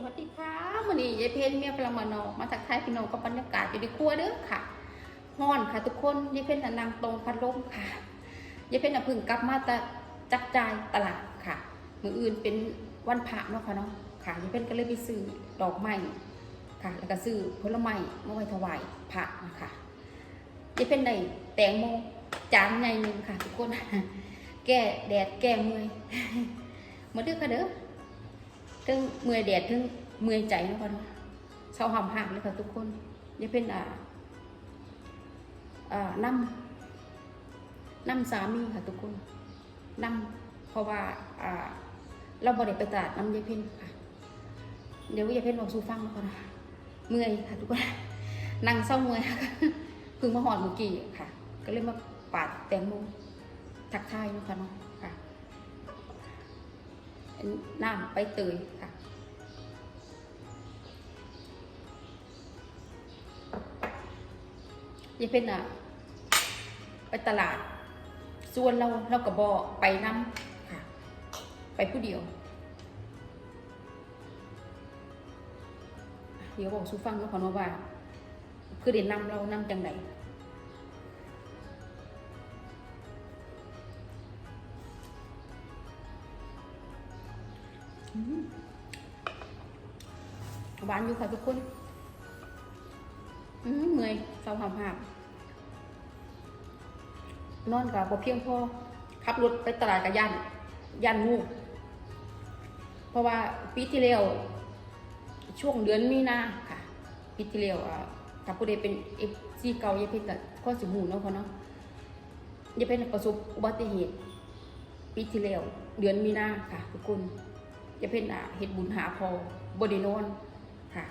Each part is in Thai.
สวัสดีค่ะวันนี้ยายเพนเมียพลังมานอกมาจากไทยพี่น้องกับบรรยากาศอยู่ในครัวเด้อค่ะฮ้อนค่ะทุกคนยายเพนน่ะนั่งตรงพัดลมค่ะยายเพนน่ะเพึ่งกลับมาตะจับจ่ายตลาดค่ะ มืออื่นเป็นวันพระเนาะค่ะเนาะค่ะยายเพนก็เลยไปซื้อดอกไม้ค่ะ แล้วก็ซื้อผลไม้มาไว้ถวายพระนะคะยายเพนได้แตงโมจานใหญ่หนึ่งค่ะ ทุกคน แก้แดดแก้เมื่อยมาเด้อค่ะเด้อ ทั้งเมื่อยแดดทั้งเมื่อยใจนะพ่อเนาะเศร้าหำหักเลยค่ะทุกคนอย่าเป็นอ่าอ่าน้ำน้ำสามีค่ะทุกคนน้ำเพราะว่าอ่าเราบริไปตลาดน้ำยายเพ่นค่ะ เดี๋ยวยายเพ่นบอกสู้ฟังนะพ่อนะเมื่อยค่ะทุกคนนั่งเศร้าเมื่อยค่ะพิ่งมาหอดเมื่อกี้ค่ะ ก็เลยมาปาดแตงโมทักทายนะคะเนาะ น้ำไปเตยค่ะยายเพ็ญอะไปตลาด ส่วนเราเราก็บอไปน้ำค่ะ ไปผู้เดียว เดี๋ยวบอกสูฟังแล้วขอมาว่า คือเด่นนำเรานำจังไหน หวานอยู่ค่ะทุกคนอืมเมื่อยเศร้าหามหามนอนกับพอเพียงพอขับรถไปตลาดกับยันยันงูเพราะว่าปีที่แล้วช่วงเดือนมีนาค่ะปีที่แล้วอะถ้าผู้ใดเป็นเอฟซีเก่าอย่าเพิ่งกับข้อสิหูเนาะพอเนาะอย่าเป็นประสบอุบัติเหตุปีที่แล้วเดือนมีนาค่ะทุกคน จะเป็นอะเฮ็ดบุญหาพอบริโนนค่ะ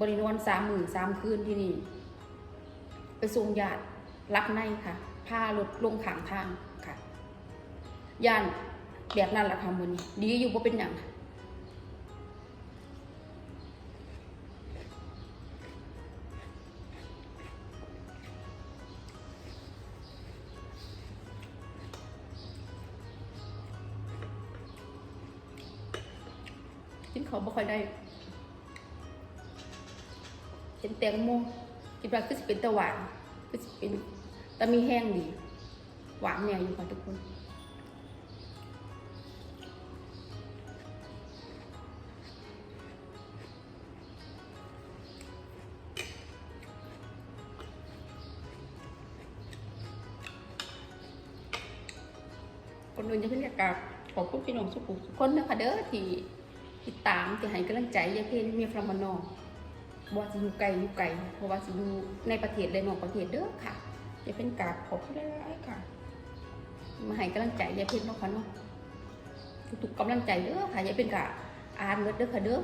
บริโนนสามหมื่นสามคืนที่นี่ ไปส่งญาติรักในค่ะพารถลงขางทางค่ะย่านแบบนั้นละค่ะมือนี้ดีอยู่ว่าเป็นอย่าง เขาบ่ค่อยได้เป็นแตงโมคิดว่าคือสิเป็นตะหวานคือสิเป็นแต่มีแห้งดี หวานเนี่ยอยู่ค่ะทุกคนคนอื่นจะเพิ่งอยากกราบขอบคุณพี่น้องสุขุมทุกคนนะคะเด้อที่ ติดตามที่ให้กำลังใจยายเพนเมียฟรามานอบว่สิอยู่ไกลอยู่ไกลเพราะว่าสิอยู่ในประเทศเลยนอกประเทศเด้อค่ะยายเพนกราบขอบคุณหลายๆค่ะ มาให้กำลังใจยายเพนเนาะค่ะเนาะทุกๆกำลังใจเด้อค่ะยายเพนกะอ่านเบิดเด้อค่ะเด้อ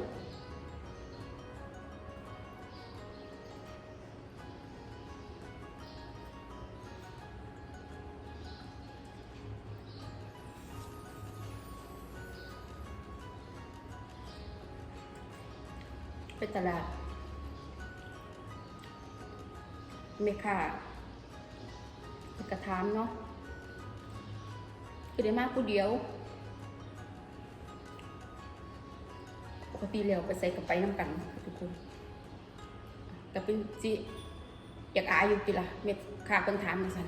ตลาดเมค่ากระทามเนาะคือได้มากผู้เดียว ปกติแล้วไปใส่กับไปน้ำกันทุกคนก็เป็นสิอยากอายอยู่ติละเม็ดขาเป็นถามมาสั่น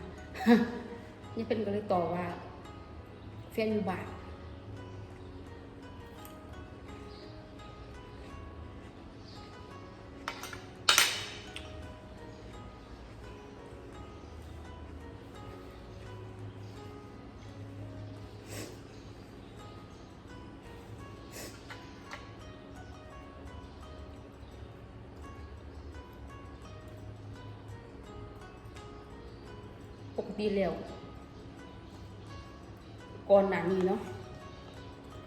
นี่เป็นก็เลยต่อว่าแฟนอยู่บ้าน ปกติแล้วก่อนหน้านี้เนาะ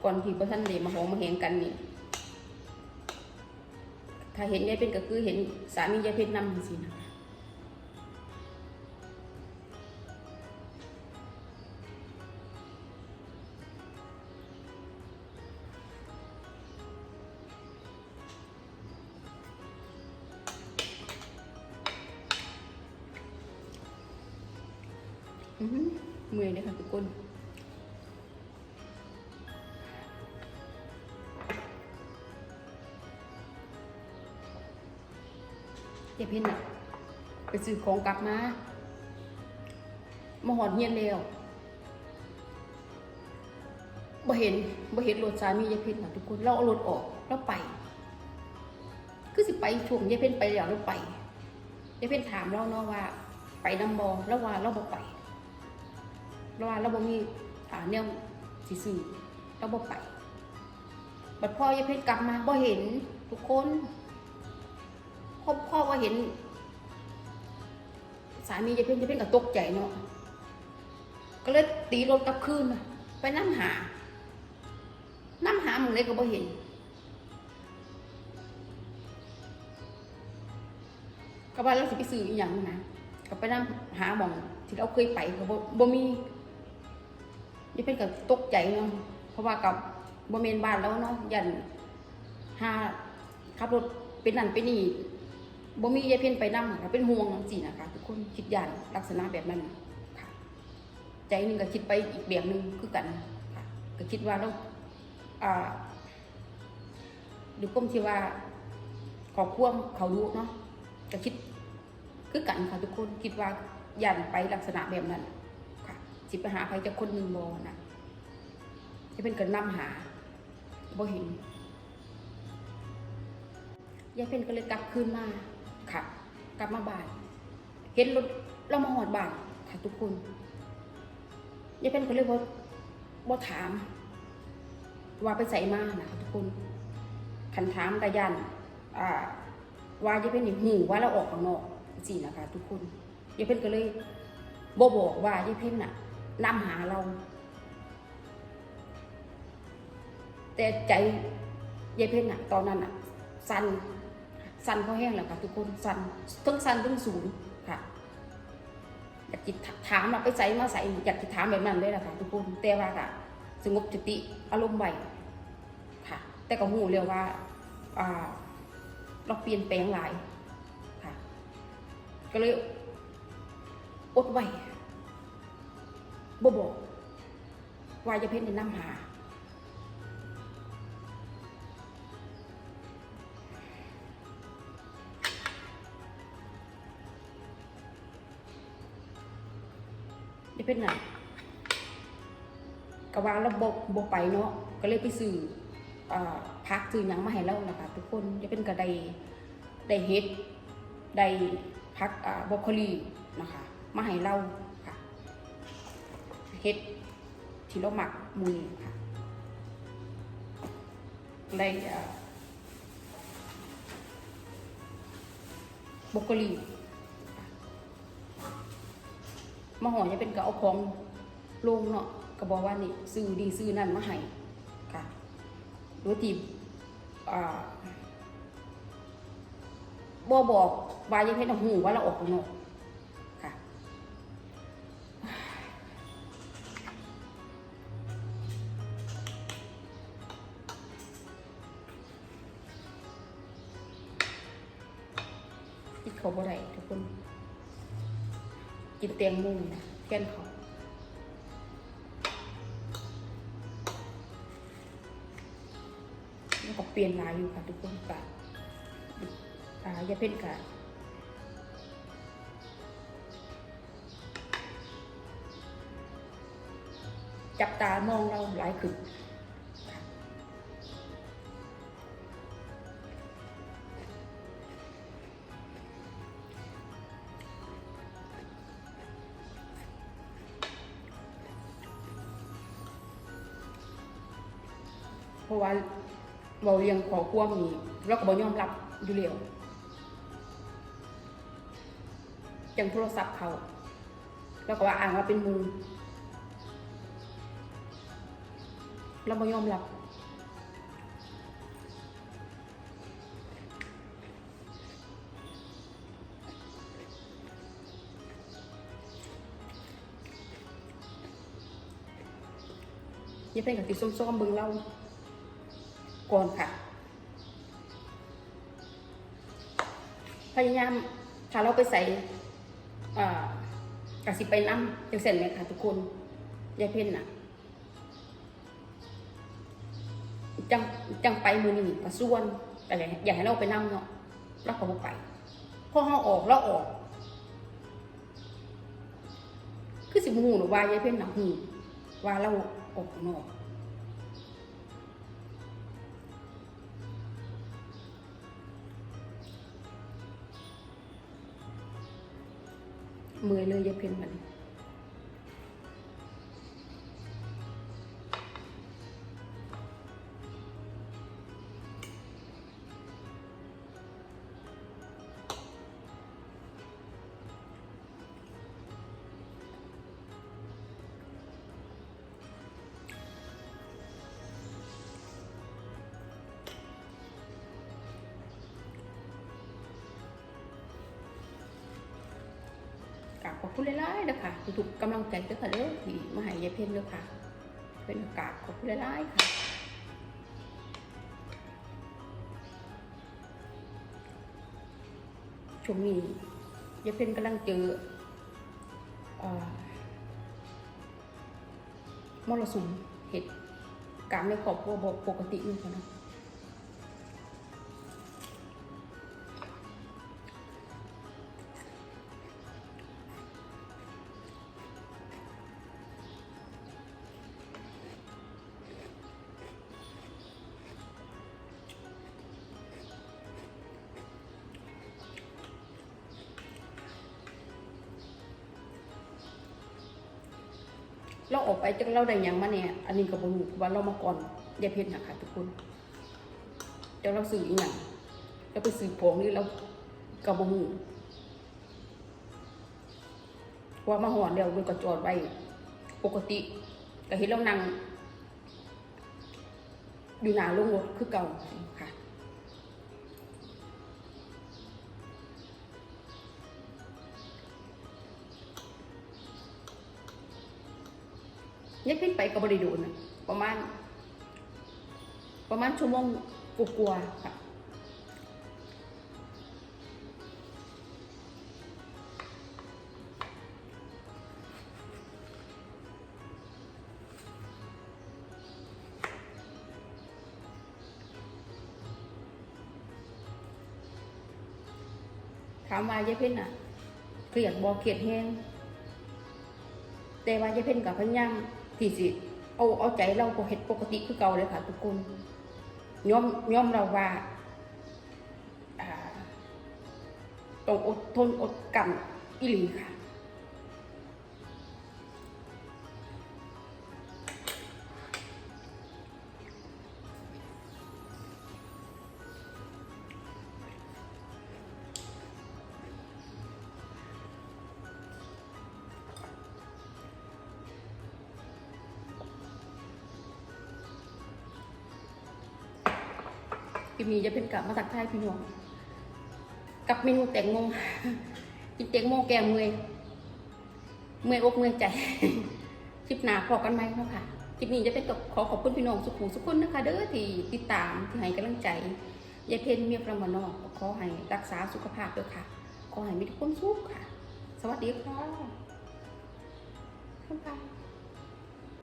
ก่อนที่พระท่านเดมาหองมาแหงกันนี่ถ้าเห็นยายเป็นก็คือเห็นสามียายเพชรนำสินะอื้อหื เมื่อยเลยค่ะทุกคนเจ็บเห็นอะไปซื้อของกลับมา มาหอดเงียนแล้วบ่เห็นบ่เห็นรถสามียายเพชรนะทุกคน เราเอารถออกเราไป คือสิไปช่วงยายเพชนไปแล้วเราไปยายเพชนถามเราเนาะว่า ไปน้ำบอแล้วว่าเราบ่ไป เราว่าเราบ่มีอ่าแนวสิซื้อเราบ่ไปบัดพ่อยายเพ็ญกลับมาบ่เห็นทุกคนพ่อพ่อว่าเห็น สามียายเพ็ญยายเพ็ญก็ตกใจเนาะก็เลยตีรถกลับคืนไปนั่หานั่หาหมึงเลยก็บ่เห็นก็ว่าเราสิไปซื้ออีหยังนะก็ไปนั่งหาหมองที่เราเคยไปก็บ่บ่มี นี่เป็นกับตกใจเนาะเพราะว่ากับบ่เมนบ้านแล้วเนาะยันหาขับรถเป็นนั่นเป็นนี่บ่มียายเพ่นไปนำก็เป็นห่วงจังซี่นะคะทุกคนคิดยันลักษณะแบบนั้นค่ะ ใจหนึงก็คิดไปอีกแบบหนึงคือกันค่ะก็คิดว่าเราอ่าดูก้มที่ว่าขอควมเขารู้เนาะก็คิดคือกันค่ะทุกคนคิดว่ายันไปลักษณะแบบนั้น สิไปหาใครจะคนหนึ่งบอนะจะเป็นกันนำหาบ่เห็นยายเพ็นก็เลยกลับคืนมาค่ะกลับมาบ้าน เห็นรถเรามาหอดบ้านค่ะทุกคนยายเพ็นก็เลยบ่บ่ถาม ว่าไปใส่มานะคะทุกคนคันถามกะยันอ่าว่าจะเป็นหูว่าเราออกข้างนอกสินะคะทุกคนยายเพ่นก็เลยบอบอกว่ายายเพ่นน่ะ นำหาเรา แต่ใจยายเพ่นน่ะตอนนั้นน่ะสันสันเขาแห้งแล้วค่ะทุกคนสันทั้งสันทั้งสูงค่ะอยากจิถามเราไปใส่มาใส่อยากจะถามแบบนั้นเลยแหละค่ะทุกคนแต่ว่าค่ะสงบสติอารมณ์ไหวค่ะ แต่ก็หูเรียกว่าเราเปลี่ยนแปลงหลายค่ะ ก็เลยอดไหว บ่บอกวาจะเพ่นในน้ำหาจะเป็นน่ะกะว่าราบกบกไปเนาะก็เลยไปซื้ออพักซื้อยังมาให้เรานะคะทุกคนจะเป็นกระไดได้เฮ็ดได้พักบรอกโคลีนะคะมาให้เราค่ะ เฮ็ดที่เราหมักมือนี้ค่ะได้อ่าบรอกโคลีค่ะมาห่อจะเป็นกระเอาของลงเนาะก็บอกว่านี่ซื้อดีซื้อนั่นมาให้ค่ะโดยที่อ่าบอบอกว่ายังให้น้ำหูว่าเราออกนอก เขาบ่ได้ทุกคน กินเตียงมุงนะแก้นเขาแล้วก็เปลี่ยนลายอยู่ค่ะทุกคนกะอ่าอย่าเป็นกะจับตามองเราหลายขึ้น ว่าเราเรียงขอความนี้เราก็บ่ยอมรับอยู่แล้วจังโทรศัพท์เขาเราก็ว่าอ่านว่าเป็นมูลเราบ่ยอมรับยังเป็นกับติส้มๆเบิ่งเรา ก่อนค่ะ พยายามถ้าเราไปใส่อ่ากะสิไปน้ำจังเสร็จไหมค่ะทุกคนยายเพ่นน่ะ จังจังไปมือนี่ก็ส่วนแต่อยากให้เราไปนั่งเนาะเราก็บ่ไปพอเฮาออกแล้วออกคือสิบหูหรือว่ายายเพ่นหนักหูว่าเราออกนอก เมื่อยเลยยายเพ่นมัน กราบขอบคุณหลายๆนะคะทุกๆกำลังใจเด้อค่ะเด้อที่มาให้ยายเพ่นเด้อค่ะ เป็นกาสขอบคุณหลายๆค่ะช่วงนี้ยายเพ็ญกำลังเจอเออมรสุมเหตุการณ์ในครอบครัวปกติอยู่ค่ะเนาะ เราออกไปจากเราได้ยังมาเนี่ยอันนี้ก็บ่รู้ว่าเรามาก่อนยายเพ็ญนะคะทุกคนเดี๋ยวเราซื้ออีหยังเราไปซื้อของนี่เราก็บ่รู้ว่ามาหอนเดี๋ยวมันก็จอดไว้ปกติก็เห็นเรานั่งอยู่หน้าโรงรถคือเก่าค่ะ ยักขึ้นไปกับบริดูนะประมาณ ประมาณชั่วโมงกลัวาๆค่ะถามว่ายายเพ่นอะเครียดบอเครียดแห้งแต่ว่ายายเพ่นกับพะยัง ที่สิเอาเอาใจเราก็เห็ดปกติคือเก่าเลยค่ะทุกคนย่อมย่อมเราว่าต้องอดทนอดกลั้นอิหลีค่ะ พี่มีจะเป็นกลับมาตักทายพี่น้องกับเมนูแตงโมกินแตงโมแกงเมยเมื่อยอกเมยใจคลิปหน้าพอกันไหมเนาะค่ะคลิปนี้จะเป็นกับขอขอบคุณพี่น้องสุขุมสุขคนนะคะ เด้อที่ติดตามที่ให้กำลังใจยายเพนเมียประมานอกขอให้รักษาสุขภาพด้วยค่ะ ขอให้มีทุกคนสุขค่ะ สวัสดีค่ะบ๊ายบาย